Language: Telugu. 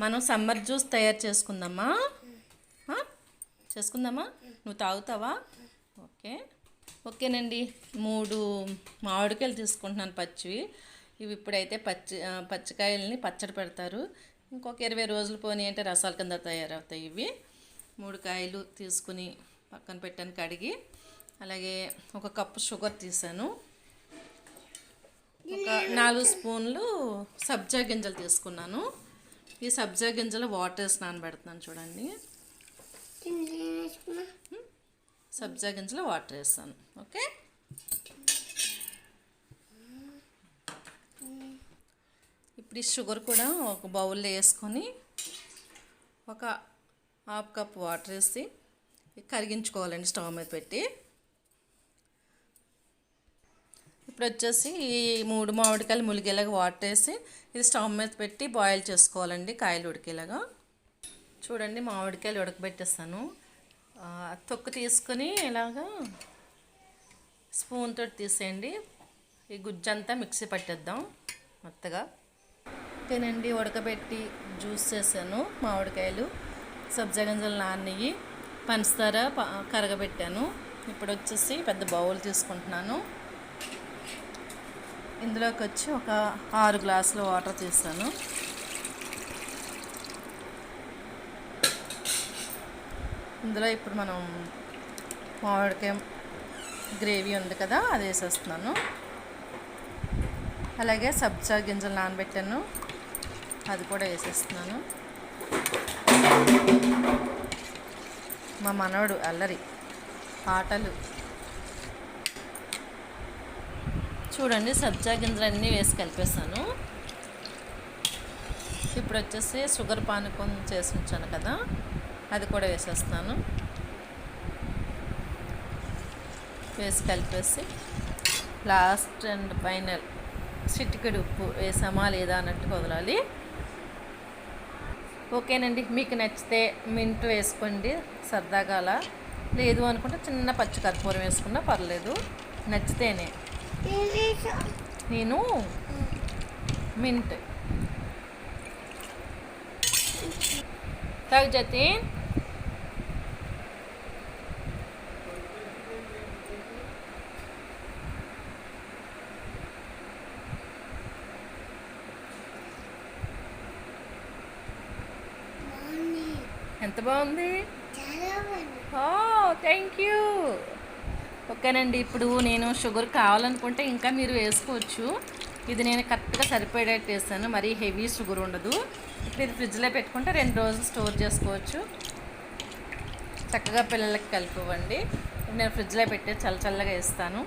మనం సమ్మర్ జ్యూస్ తయారు చేసుకుందామా? చేసుకుందామా? నువ్వు తాగుతావా? ఓకే. ఓకేనండి. మూడు మామిడికాయలు తీసుకుంటున్నాను పచ్చివి. ఇవి ఇప్పుడైతే పచ్చి పచ్చికాయలని పచ్చికాయల్ని పచ్చడి పెడతారు. ఇంకొక ఇరవై రోజులు పోనీ అంటే రసాల కింద తయారవుతాయి ఇవి. మూడు కాయలు తీసుకుని పక్కన పెట్టాను కడిగి. అలాగే ఒక కప్పు షుగర్ తీసాను. ఒక నాలుగు స్పూన్లు సబ్జా గింజలు తీసుకున్నాను. ఈ సబ్జా గింజలు వాటర్ నానబెడుతున్నాను చూడండి. సబ్జా గింజలు వాటర్ వేస్తాను. ఓకే? ఇప్పుడు ఈ షుగర్ కూడా ఒక బౌల్లో వేసుకొని ఒక హాఫ్ కప్ వాటర్ వేసి కరిగించుకోవాలండి స్టవ్ మీద పెట్టి. ఇప్పుడు వచ్చేసి ఈ మూడు మామిడికాయలు ములిగేలాగా వాటర్ వేసి ఇది స్టవ్ మీద పెట్టి బాయిల్ చేసుకోవాలండి కాయలు ఉడికేలాగా. చూడండి మామిడికాయలు ఉడకబెట్టేస్తాను. తొక్కు తీసుకొని ఇలాగా స్పూన్ తోటి తీసేయండి. ఈ గుజ్జంతా మిక్సీ పట్టేద్దాం మెత్తగా. ఓకేనండి ఉడకబెట్టి జ్యూస్ చేశాను మామిడికాయలు. సబ్జా గింజలు పంచదార కరగబెట్టాను. ఇప్పుడు వచ్చేసి పెద్ద బౌల్ తీసుకుంటున్నాను. ఇందులోకి వచ్చి ఒక ఆరు గ్లాసులు వాటర్ తీస్తాను ఇందులో ఇప్పుడు మనం మామిడికాయ గ్రేవీ ఉంది కదా అది వేసేస్తున్నాను. అలాగే సబ్జా గింజలు నానబెట్టాను అది కూడా వేసేస్తున్నాను. మా మనవడు అల్లరి ఆటలు చూడండి సబ్జా గింజలు అన్నీ వేసి కలిపేసాను ఇప్పుడు వచ్చేసి షుగర్ పానకం చేసి ఉంచాను కదా అది కూడా వేసేస్తాను. వేసి కలిపేసి లాస్ట్ అండ్ ఫైనల్ చిటికెడు ఉప్పు వేసామా లేదా అన్నట్టు వదలాలి. ఓకేనండి మీకు నచ్చితే మింట్ వేసుకోండి సరదాగా అలా. లేదు అనుకుంటే చిన్న పచ్చి కర్పూరం వేసుకున్నా పర్లేదు నచ్చితేనే. నేను మింట్. తాగు జతీన్. ఎంత బాగుంది? థ్యాంక్ యూ ఓకేనండి ఇప్పుడు నేను షుగర్ కావాలనుకుంటే ఇంకా మీరు వేసుకోవచ్చు. ఇది నేను కరెక్ట్గా సరిపోయేటట్టు వేస్తాను మరీ హెవీ షుగర్ ఉండదు. ఇప్పుడు ఇది ఫ్రిడ్జ్లో పెట్టుకుంటే రెండు రోజులు స్టోర్ చేసుకోవచ్చు. చక్కగా పిల్లలకి కలిపివ్వండి. నేను ఫ్రిడ్జ్లో పెట్టి చల్ల చల్లగా వేస్తాను.